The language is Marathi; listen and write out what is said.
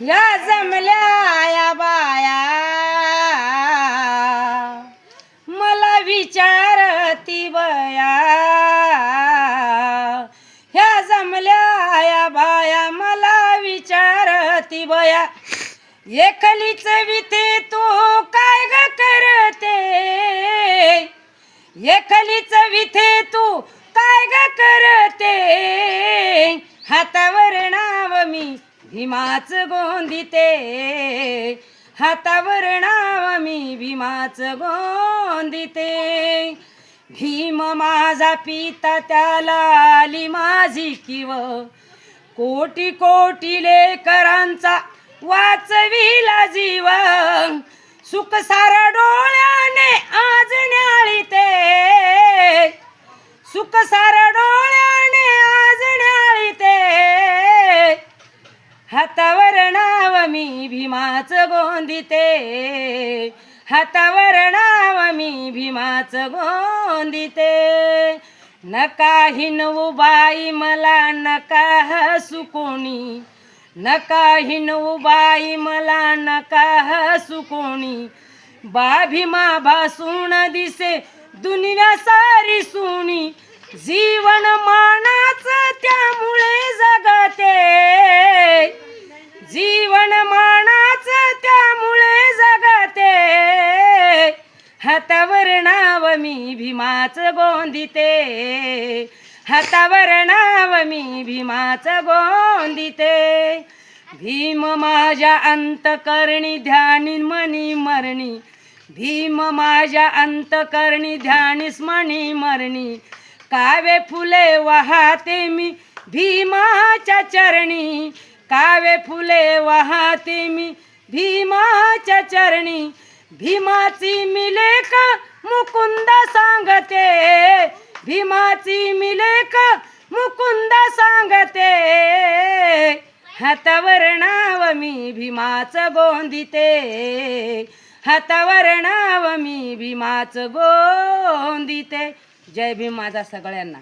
या जमल्या या बाया. मला विचारती बया. ह्या जमल्या या बाया मला विचारती बया. एकलीच विथे तू काय ग करते? एकलीच विथे तू काय ग करते? हातावर नाव मी भीमाच गोंदिते. हातावर नाव मी भीमाच गोंदिते. भीम माझा पिता त्याला आली माझी किव. कोटी कोटी लेकरांचा वाचविला जीव. सुख सारा डोळ्याने आज न्याळीते. सुख सारा डोळ्या हातावर नाव मी भीमाच गोंदिते. हातावर नाव मी भीमाच गोंदिते. नका हिनवू बाई मला नका हसू कोणी. नका हिनवू बाई मला नका हसू कोणी. बा भीमा भासून दिसे दुनिया सारी सुनी. जीवन मानाच जीवन मानाच त्यामुळे जगते. हातावर नाव मी भीमाच गोंदिते. हातावर नाव मी भीमाच गोंदिते. भीम माझ्या अंतकरणी ध्यानी मनी मरणी. भीम माझ्या अंतकरणी ध्यानीस स्मणी मरणी. कावे फुले वाहते मी भीमाच्या चरणी. कावे फुले वाहते मी. भीमाच्या चरणी भीमाची मिलेक मुकुंद सांगते. भीमाची मिलेक मुकुंद सांगते. हातावर नाव मी भीमाच गोंदिते. हातावर नाव मी भीमाच गोंदिते. जय भीम माझा सगळ्यांना.